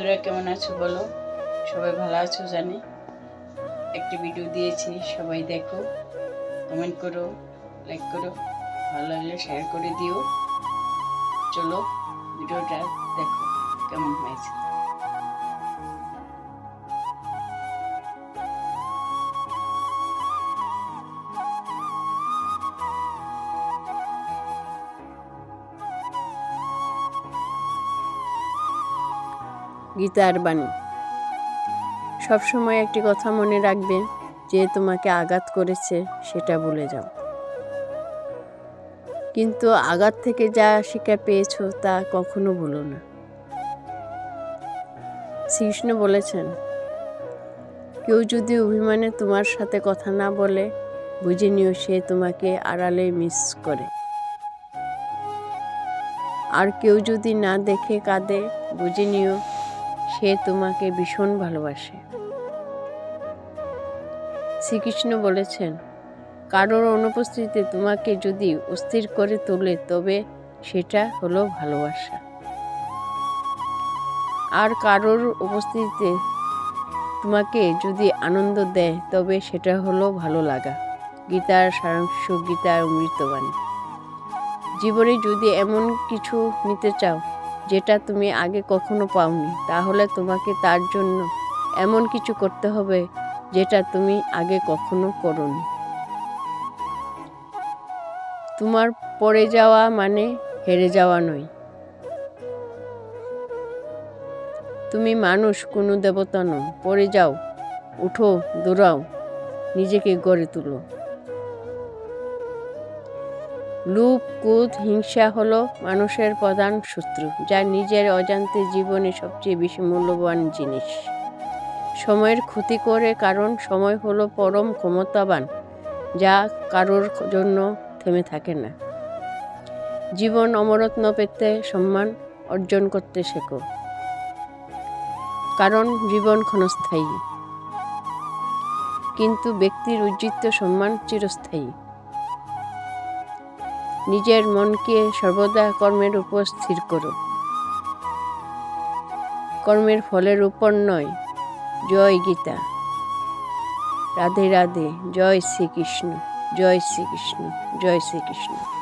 বন্ধুরা, কেমন আছো বলো? সবাই ভালো আছো জানি। একটি ভিডিও দিয়েছি, সবাই দেখো কমেন্ট করো লাইক করো, ভালো লাগলে শেয়ার করে দিও। চলো ভিডিওটা দেখো, কেমন হয়েছে। গীতার বাণী। সবসময় একটি কথা মনে রাখবে, যে তোমাকে আঘাত করেছে সেটা ভুলে যাও। কিন্তু আঘাত থেকে যা শিক্ষা পেয়েছ তা কখনো ভুলো না। শ্রীকৃষ্ণ বলেছেন, কেউ যদি অভিমানে তোমার সাথে কথা না বলে, বুঝে নিও সে তোমাকে আড়ালে মিস করে। আর কেউ যদি না দেখে কাঁদে, বুঝে নিও সে তোমাকে ভীষণ ভালোবাসে। শ্রীকৃষ্ণ বলেছেন, কারোর অনুপস্থিতিতে তোমাকে যদি অস্থির করে তোলে, তবে সেটা হলো ভালোবাসা। আর কারোর উপস্থিতিতে তোমাকে যদি আনন্দ দেয়, তবে সেটা হলো ভালো লাগা। গীতার সারাংশ, গীতার অমৃতবাণী জীবনে যদি এমন কিছু নিতে চাও যেটা তুমি আগে কখনো পাওনি, তাহলে তোমাকে তার জন্য এমন কিছু করতে হবে যেটা তুমি আগে কখনো করনি। তোমার পড়ে যাওয়া মানে হেরে যাওয়া নয়। তুমি মানুষ, কোনো দেবতা নও। পড়ে যাও, উঠো, দৌড়াও, নিজেকে গড়ে তুলো। লোভ ক্রোধ হিংসা হলো মানুষের প্রধান শত্রু, যা নিজের অজান্তে জীবনে সবচেয়ে বেশি মূল্যবান জিনিস। সময়ের ক্ষতি করে কারণ সময় হলো পরম ক্ষমতাবান, যা কারোর জন্য থেমে থাকে না। জীবন অমরত্ন পেতে সম্মান অর্জন করতে শেখো। কারণ জীবন ক্ষণস্থায়ী। কিন্তু ব্যক্তির উজ্জিত সম্মান চিরস্থায়ী। নিজের মনকে সর্বদা কর্মের উপর স্থির করো কর্মের ফলের উপর নয়, জয় গীতা। রাধে রাধে, জয় শ্রীকৃষ্ণ জয় শ্রীকৃষ্ণ জয় শ্রীকৃষ্ণ।